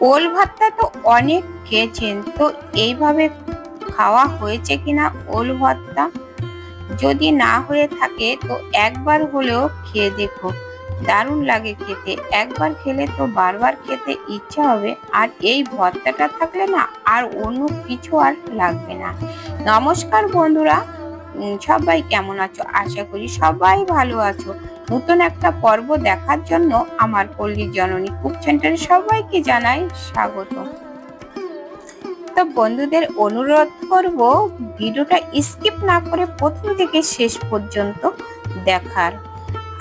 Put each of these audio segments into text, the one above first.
ওল ভাতটা তো অনেক খেয়েছেন, তো এইভাবে খাওয়া হয়েছে কিনা ওল ভাতটা? যদি না হয়ে থাকে তো একবার হলেও খেয়ে দেখো। দারুণ লাগে খেতে। একবার খেলে তো বারবার খেতে ইচ্ছা হবে। আর এই ভর্তাটা থাকলে না আর অন্য কিছু আর লাগবে না। নমস্কার বন্ধুরা। সবাই কেমন আছো? আশা করি সবাই ভালো আছো। নতুন একটা পর্ব দেখার জন্য আমার পল্লী জননী কুক সেন্টারে সবাইকে জানাই স্বাগত। তো বন্ধুদের অনুরোধ করব ভিডিওটা স্কিপ না করে প্রথম থেকে শেষ পর্যন্ত দেখার।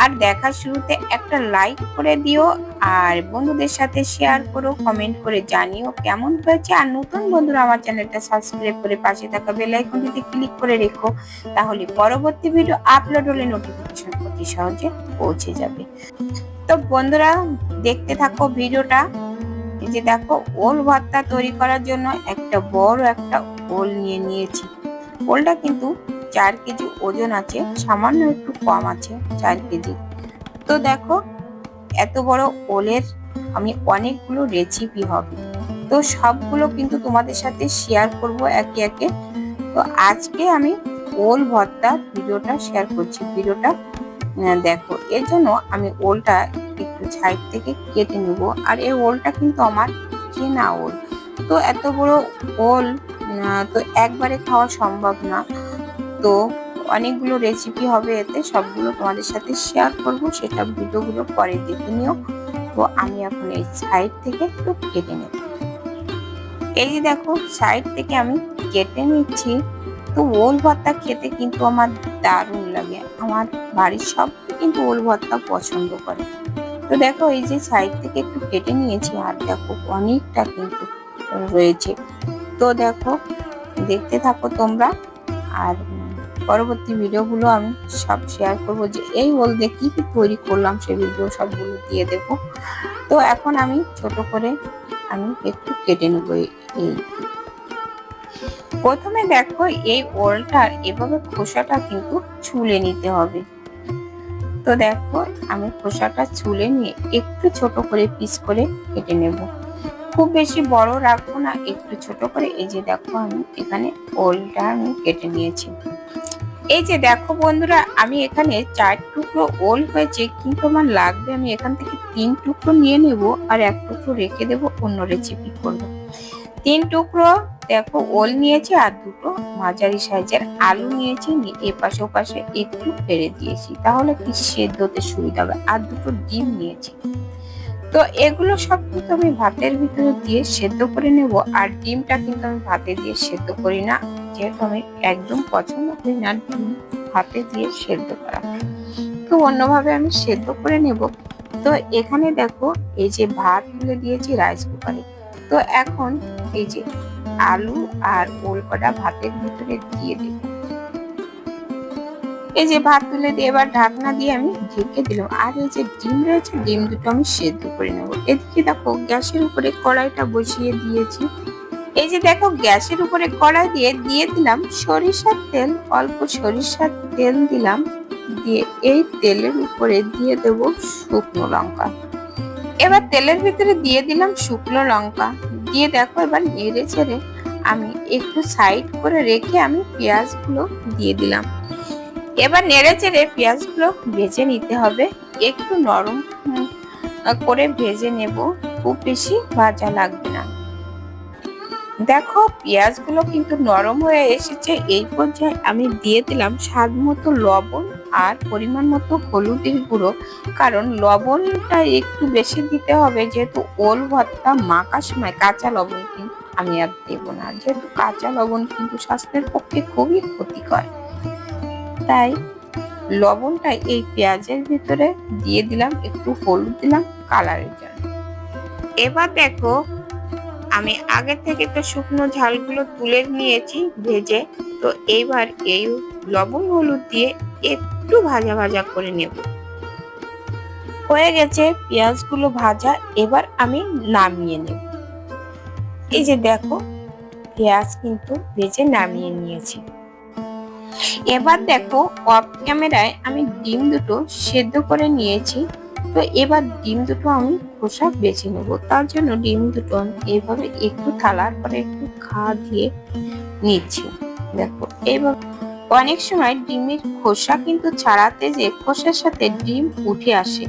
আর দেখার শুরুতে একটা লাইক করে দিও আর বন্ধুদের সাথে শেয়ার করো কমেন্ট করে জানিও কেমন হয়েছে। আর নতুন বন্ধুরা আমার চ্যানেলটা সাবস্ক্রাইব করে পাশে থাকা বেল আইকনটিতে ক্লিক করে রেখো, তাহলে পরবর্তী ভিডিও আপলোড হলে নোটিফিকেশন অতি সহজে পৌঁছে যাবে। তো বন্ধুরা, দেখতে থাকো ভিডিওটা। এই যে দেখো, ওল ভর্তা তৈরি করার জন্য একটা বড় একটা ওল নিয়ে নিয়েছি। ওলটা কিন্তু চার কেজি ওজন আছে, সামান্য একটু কম আছে, চার কেজি। তো দেখো এত বড় ওলের আমি অনেকগুলো রেসিপি হবে। তো সবগুলো কিন্তু তোমাদের সাথে শেয়ার করব একে একে। তো আজকে আমি ওল ভর্তা ভিডিওটা শেয়ার করছি। ভিডিওটা দেখো, এর জন্য আমি ওলটা একটু সাইড থেকে কেটে নেব। আর এই ওলটা কিন্তু আমার কেনা ওল। তো এত বড় ওল তো একবারে খাওয়া সম্ভব না। তো অনেকগুলো রেসিপি হবে এতে, সবগুলো তোমাদের সাথে শেয়ার করব, সেটা ভিডিওগুলো পরে দেখে নিও। তো আমি এখন এই সাইড থেকে একটু কেটে নেব। এই যে দেখো সাইড থেকে আমি কেটে নিচ্ছি। তো ওল ভর্তা খেতে কিন্তু আমার দারুণ লাগে। আমার বাড়ির সব কিন্তু ওল ভর্তা পছন্দ করে। তো দেখো, এই যে সাইড থেকে একটু কেটে নিয়েছি, আর দেখো অনেকটা কিন্তু রয়েছে। তো দেখো, দেখতে থাকো তোমরা। আর পরবর্তী ভিডিওগুলো আমি সব শেয়ার করব যে এই ওল দিয়ে কি কি তৈরি করলাম সেই ভিডিও সবগুলো দিয়ে দেবো। তো এখন আমি ছোট করে আমি একটু কেটে নেব এই। প্রথমে দেখো এই ওলটার এভাবে খোসাটা কিন্তু ছুলে নিতে হবে। তো দেখো আমি খোসাটা ছুলে নিয়ে একটু ছোট করে পিস করে কেটে নেব। খুব বেশি বড় রাখব না, একটু ছোট করে, এই যে দেখো আমি এখানে ওলটা আমি কেটে নিয়েছি। এই যে দেখো বন্ধুরা, আমি এখানে চার টুকরো ওল হয়েছে কিন্তু আমার লাগবে? আমি এখান থেকে তিন টুকরো নিয়ে নেব আর এক টুকরো রেখে দেব অন্য রেসিপি করব। তিন টুকরো দেখো ওল নিয়েছি আর দুটো মাঝারি সাইজের আলু নিয়েছি, নিয়ে এপাশে ওপাশে একটু ফেলে দিয়েছি, তাহলে কি সেদ্ধতে সুবিধা হবে। আর দুটো ডিম নিয়েছি। তো এগুলো সব কিন্তু আমি ভাতের ভিতরে দিয়ে সেদ্ধ করে নেব, আর ডিমটা কিন্তু আমি ভাতে দিয়ে সেদ্ধ করি না। যেহেতু আমি একদম পছন্দ করি না, ডিম ভাতে দিয়ে সেদ্ধ করা। তো অন্যভাবে আমি সেদ্ধ করে নেব। তো এখানে দেখো, এই যে ভাত তুলে দিয়েছি রাইস কুকারে তো এখন এই যে আলু আর ওল কটা ভাতের ভিতরে দিয়ে দেব। এই যে ভাত তুলে দিয়ে এবার ঢাকনা দিয়ে আমি ঢেকে দিলাম। আর এই যে ডিম রয়েছে, ডিম দুটো আমি সেদ্ধ করে নেব। এদিকে দেখো, গ্যাসের উপরে কড়াইটা বসিয়ে দিয়েছি। এই যে দেখো, গ্যাসের উপরে কড়াই দিয়ে দিয়ে দিলাম সরিষার তেল, অল্প সরিষার তেল দিলাম, দিয়ে এই তেলের উপরে দিয়ে দেব শুকনো লঙ্কা। এবার তেলের ভিতরে দিয়ে দিলাম শুকনো লঙ্কা। দিয়ে দেখো এবার নেড়ে ছেড়ে আমি একটু সাইড করে রেখে আমি পেঁয়াজগুলো দিয়ে দিলাম। এবার নেড়ে চেড়ে পেঁয়াজগুলো ভেজে নিতে হবে। একটু নরম করে ভেজে নেব। খুব বেশি ভাজা লাগবে না। দেখো, পেঁয়াজগুলো কিন্তু নরম হয়ে এসেছে। এই পর্যায়ে আমি দিয়ে দিলাম স্বাদ মতো লবণ আর পরিমাণ মতো হলুদের গুঁড়ো। কারণ লবণটা একটু বেশি দিতে হবে, যেহেতু ওল ভর্তা মাখার সময় কাঁচা লবণ কিন্তু আমি আর দেবো না। যেহেতু কাঁচা লবণ কিন্তু স্বাস্থ্যের পক্ষে খুবই ক্ষতিকর। তাই লবণটা এই পেঁয়াজের ভিতরে দিয়ে দিলাম, একটু হলুদ দিলাম কালারের জন্য। এবার দেখো আমি আগে থেকে তো শুকনো ঝালগুলো তুলে নিয়েছি ভেজে। তো এইবার এই লবণ হলুদ দিয়ে একটু ভাজা ভাজা করে নেব। হয়ে গেছে পেঁয়াজগুলো ভাজা, এবার আমি নামিয়ে নেব। এই যে দেখো, পেঁয়াজ কিন্তু ভেজে নামিয়ে নিয়েছি। এবার দেখো, অফ ক্যামেরায় আমি ডিম দুটো সেদ্ধ করে নিয়েছি। তো এবার ডিম দুটো আমি খোসা বেছে নেব। তার জন্য ডিম দুটো আমি এইভাবে একটু থালার পরে একটু খা দিয়ে নিচ্ছি। দেখো এইভাবে অনেক সময় ডিমের খোসা কিন্তু ছাড়াতে যে খোসার সাথে ডিম উঠে আসে।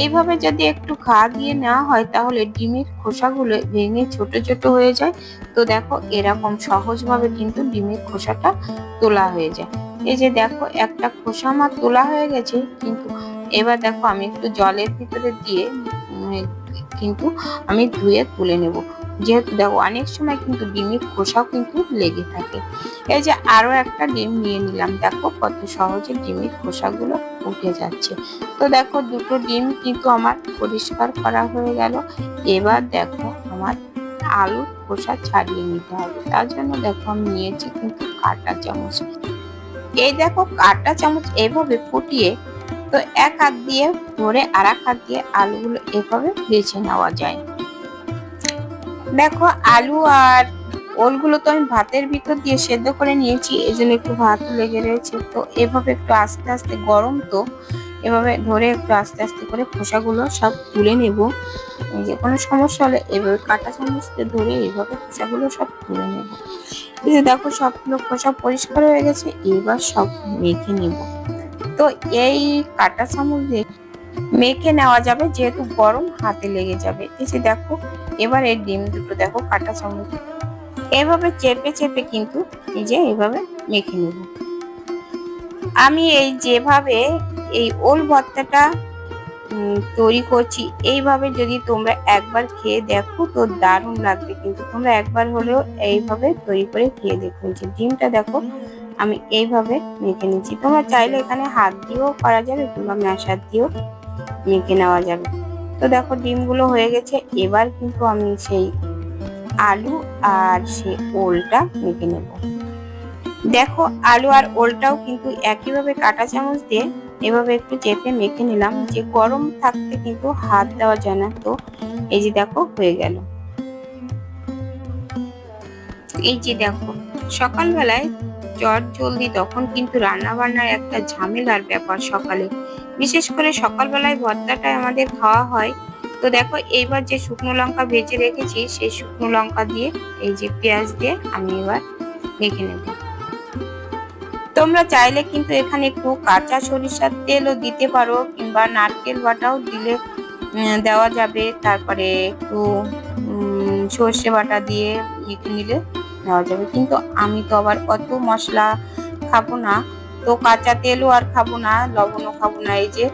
এইভাবে যদি একটু ঘা দিয়ে নেওয়া হয়, তাহলে ডিমের খোসাগুলো ভেঙে ছোট ছোট হয়ে যায়। তো দেখো, এরকম সহজভাবে কিন্তু ডিমের খোসাটা তোলা হয়ে যায়। এই যে দেখো, একটা খোসা আমার তোলা হয়ে গেছে, কিন্তু এবার দেখো আমি একটু জলের ভিতরে দিয়ে কিন্তু আমি ধুয়ে তুলে নেব। যেহেতু দেখো অনেক সময় কিন্তু ডিমের খোসাও কিন্তু লেগে থাকে। এই যে আরও একটা ডিম নিয়ে নিলাম, দেখো কত সহজে ডিমের খোসাগুলো উঠে যাচ্ছে। তো দেখো দুটো ডিম কিন্তু আমার পরিষ্কার করা হয়ে গেল। এবার দেখো আমার আলুর খোসা ছাড়িয়ে নিতে হবে। তার জন্য দেখো আমি নিয়েছি কিন্তু কাঁটা চামচ। এই দেখো কাঁটা চামচ এভাবে ফুটিয়ে তো এক হাত দিয়ে ধরে আর এক হাত দিয়ে আলুগুলো এভাবে বেছে নেওয়া যায়। দেখো আলু আর ওলগুলো তো আমি ভাতের ভিতর দিয়ে সেদ্ধ করে নিয়েছি এই জন্য একটু ভাত লেগে রয়েছে। তো এভাবে একটু আস্তে আস্তে গরম তো এভাবে ধরে একটু আস্তে আস্তে করে খোসাগুলো সব তুলে নেব। যে কোনো সমস্যা হলে এভাবে কাঁটা চামচ ধরে এভাবে খোসাগুলো সব তুলে নেব। এই যে দেখো সবগুলো খোসা পরিষ্কার হয়ে গেছে, এবার সব মেখে নেব। তো এই কাঁটা চামচ দিয়ে মেখে নেওয়া যাবে, যেহেতু গরম হাতে লেগে যাবে। যে দেখো, এবার এই ডিম দুটো দেখো কাঁটা চামচ এভাবে চেপে চেপে কিন্তু এই যে এভাবে মেখে নেব। আমি এই যেভাবে এই ওল ভর্তাটা তৈরি করছি। এইভাবে যদি তোমরা একবার খেয়ে দেখো তো দারুণ লাগবে। কিন্তু তোমরা একবার হলেও এইভাবে তৈরি করে খেয়ে দেখো। যে ডিমটা দেখো, আমি এইভাবে মেখে নিচ্ছি। তোমরা চাইলে এখানে হাত দিয়েও করা যাবে কিংবা ম্যাশার দিয়েও মেখে নেওয়া যাবে। তো দেখো ডিমগুলো হয়ে গেছে। এবার কিন্তু আমি সেই আলু আর সেই ওলটা মেখে নেব। দেখো আলু আর ওলটাও কিন্তু একইভাবে কাঁটা চামচ দিয়ে এভাবে একটু চেপে মেখে নিলাম। যে গরম থাকতে কিন্তু হাত দেওয়া যায় না। তো এই যে দেখো, হয়ে গেল। এই যে দেখো, সকালবেলায় চট জলদি তখন কিন্তু রান্না বান্নার একটা ঝামেলার ব্যাপার সকালে। বিশেষ করে সকালবেলায় ভর্তাটা আমাদের খাওয়া হয়। তো দেখো, এইবার যে শুকনো লঙ্কা ভেজে রেখেছি, সেই শুকনো লঙ্কা দিয়ে, এই যে পেঁয়াজ দিয়ে আমি এবার মেখে নেব। তোমরা চাইলে কিন্তু এখানে একটু কাঁচা সরিষার তেলও দিতে পারো, কিংবা নারকেল বাটাও দিলে দেওয়া যাবে। তারপরে একটু সর্ষে বাটা দিয়ে মেখে নিলে দেওয়া যাবে। কিন্তু আমি তো আবার অত মশলা খাব না। তো কাঁচা তেলও আর খাব না, লবণও খাব না। এই যে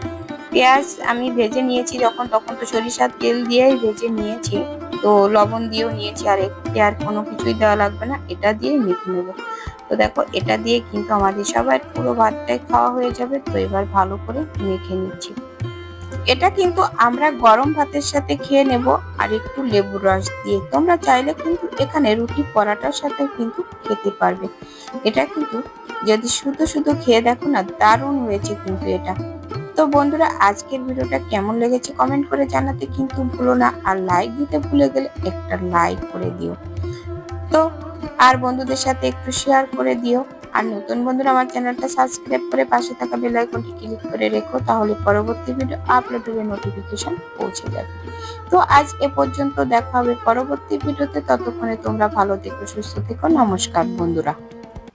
পেঁয়াজ আমি ভেজে নিয়েছি যখন, তখন তো সরিষার তেল দিয়েই ভেজে নিয়েছি। তো লবণ দিয়েও নিয়েছি, আর একটু আর কোনো কিছুই দেওয়া লাগবে না। এটা দিয়ে মেখে নেব। তো দেখো, এটা দিয়ে কিন্তু আমাদের সবার পুরো ভাতটাই খাওয়া হয়ে যাবে। তো এবার ভালো করে মেখে নিচ্ছি। এটা কিন্তু আমরা গরম ভাতের সাথে খেয়ে নেব আর একটু লেবুর রস দিয়ে। তোমরা চাইলে কিন্তু এখানে রুটি পরাটার সাথে কিন্তু খেতে পারবে। এটা কিন্তু যদি শুধু শুধু খেয়ে দেখো না, দারুণ হয়েছে কিন্তু এটা। তো বন্ধুরা, আজকের ভিডিওটা কেমন লেগেছে কমেন্ট করে জানাতে কিন্তু ভুলো না। আর লাইক দিতে ভুলে গেলে একটা লাইক করে দিও। তো আর বন্ধুদের সাথে একটু শেয়ার করে দিও। আর নতুন বন্ধুরা আমার চ্যানেলটা সাবস্ক্রাইব করে পাশে থাকা বেল আইকনটি ক্লিক করে রেখো, তাহলে পরবর্তী ভিডিও আপলোড নোটিফিকেশন পৌঁছে যাবে। তো আজ এ পর্যন্ত দেখা হবে পরবর্তী ভিডিওতে ততক্ষণে তোমরা ভালো থেকো, সুস্থ থেকো। নমস্কার বন্ধুরা।